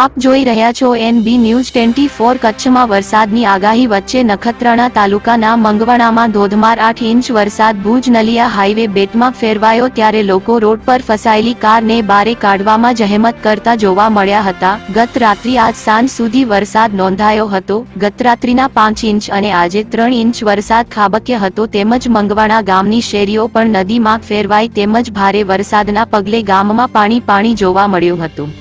આપ જોઈ રહ્યા છો એનબી ન્યૂઝ ટ્વેન્ટી ફોર કચ્છમાં વરસાદની આગાહી વચ્ચે નખત્રાણા તાલુકાના મંગવાણામાં ધોધમાર આઠ ઇંચ વરસાદ ભુજ નલિયા હાઈવે બેટમાં ફેરવાયો ત્યારે લોકો રોડ પર ફસાયેલી કારને બારે કાઢવામાં જહેમત કરતા જોવા મળ્યા હતા. ગત રાત્રિ આજ સાંજ સુધી વરસાદ નોંધાયો હતો. ગત રાત્રિના પાંચ ઇંચ અને આજે ત્રણ ઇંચ વરસાદ ખાબક્યો હતો તેમજ મંગવાણા ગામની શેરીઓ પણ નદીમાં ફેરવાઈ તેમજ ભારે વરસાદના પગલે ગામમાં પાણી પાણી જોવા મળ્યું હતું.